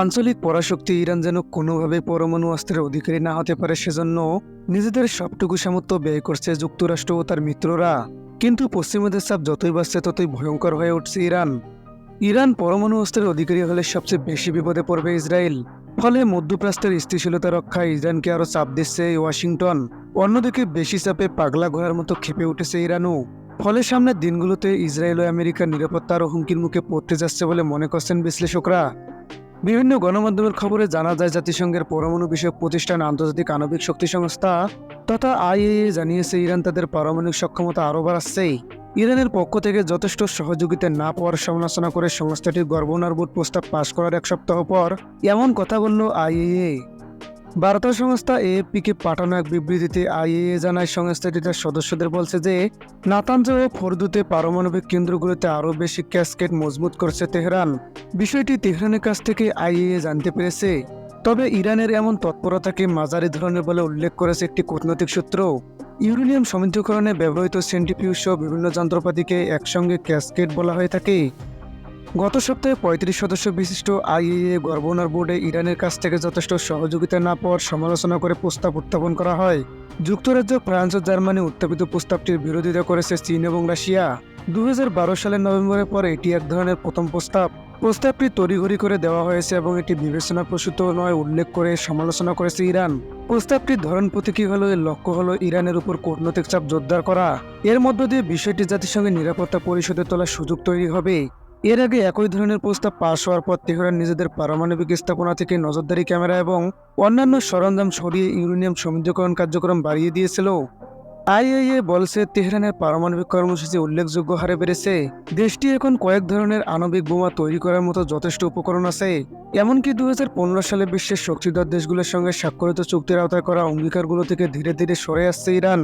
আঞ্চলিক পরাশক্তি ইরান যেন কোনোভাবে পরমাণু অস্ত্রের অধিকারী না হতে পারে সেজন্য নিজেদের সবটুকু সামর্থ্য ব্যয় করছে যুক্তরাষ্ট্র ও তার মিত্ররা। কিন্তু পশ্চিমাদের চাপ যতই বাড়ছে, ততই ভয়ঙ্কর হয়ে উঠছে ইরান। ইরান পরমাণু অস্ত্রের অধিকারী হলে সবচেয়ে বেশি বিপদে পড়বে ইসরায়েল। ফলে মধ্যপ্রাচ্যের স্থিতিশীলতা রক্ষায় ইরানকে আরও চাপ দিচ্ছে ওয়াশিংটন। অন্যদিকে বেশি চাপে পাগলা ঘোড়ার মতো খেপে উঠেছে ইরানও। ফলে সামনের দিনগুলোতে ইসরায়েল ও আমেরিকার নিরাপত্তা আরও হুমকির মুখে পড়তে যাচ্ছে বলে মনে করছেন বিশ্লেষকরা। বিভিন্ন গণমাধ্যমের খবরে জানা যায়, জাতিসংঘের পরমাণু বিষয়ক প্রতিষ্ঠান আন্তর্জাতিক আণবিক শক্তি সংস্থা তথা আইএএ জানিয়েছে, ইরান তাদের পারমাণবিক সক্ষমতা আরও বাড়াচ্ছে। ইরানের পক্ষ থেকে যথেষ্ট সহযোগিতা না পাওয়ার সমালোচনা করে সংস্থাটির গভর্নর প্রস্তাব পাশ করার এক সপ্তাহ পর এমন কথা বলল আইএএ। বার্তা সংস্থা এএফপিকে পাঠানো এক বিবৃতিতে আইএএ জানায় সংস্থাটি তার সদস্যদের বলছে যে নাতাঞ্জ ও ফরদুতে পারমাণবিক কেন্দ্রগুলোতে আরও বেশি ক্যাসকেট মজবুত করছে তেহরান। বিষয়টি তেহরানের কাছ থেকে আইএএ জানতে পেরেছে। তবে ইরানের এমন তৎপরতাকে মাঝারি ধরনের বলে উল্লেখ করেছে একটি কূটনৈতিক সূত্র। ইউরেনিয়াম সমৃদ্ধকরণে ব্যবহৃত সেন্টিফিউজ বিভিন্ন যন্ত্রপাতিকে একসঙ্গে ক্যাসকেট বলা হয়ে থাকে। গত সপ্তাহে পঁয়ত্রিশ সদস্য বিশিষ্ট আইএএ গভর্নর বোর্ডে ইরানের কাছ থেকে যথেষ্ট সহযোগিতা না পাওয়ার সমালোচনা করে প্রস্তাব উত্থাপন করা হয়। যুক্তরাজ্য, ফ্রান্স ও জার্মানি উত্থাপিত প্রস্তাবটির বিরোধিতা করেছে চীন এবং রাশিয়া। দু হাজার বারো সালের নভেম্বরের পর এটি এক ধরনের প্রথম প্রস্তাব। প্রস্তাবটি তড়িঘড়ি করে দেওয়া হয়েছে এবং এটি বিবেচনা প্রসূত নয় উল্লেখ করে সমালোচনা করেছে ইরান। প্রস্তাবটির ধরন প্রতীকী হলো, এর লক্ষ্য হলো ইরানের উপর কূটনৈতিক চাপ জোরদার করা। এর মধ্য দিয়ে বিষয়টি জাতিসংঘের নিরাপত্তা পরিষদে তোলার সুযোগ তৈরি হবে। এর আগে একই ধরনের প্রস্তাব পাশ হওয়ার পর তেহরান নিজেদের পারমাণবিক স্থাপনা থেকে নজরদারি ক্যামেরা এবং অন্যান্য সরঞ্জাম সরিয়ে ইউরেনিয়াম সমৃদ্ধকরণ কার্যক্রম বাড়িয়ে দিয়েছিল। আইএইএ বলছে, তেহরানের পারমাণবিক কর্মসূচি উল্লেখযোগ্য হারে বেড়েছে। দেশটি এখন কয়েক ধরনের আণবিক বোমা তৈরি করার মতো যথেষ্ট উপকরণ আছে। এমনকি দু হাজার পনেরো সালে বিশ্বের শক্তিধর দেশগুলোর সঙ্গে স্বাক্ষরিত চুক্তির আওতায় করা অঙ্গীকারগুলো থেকে ধীরে ধীরে সরে আসছে ইরান।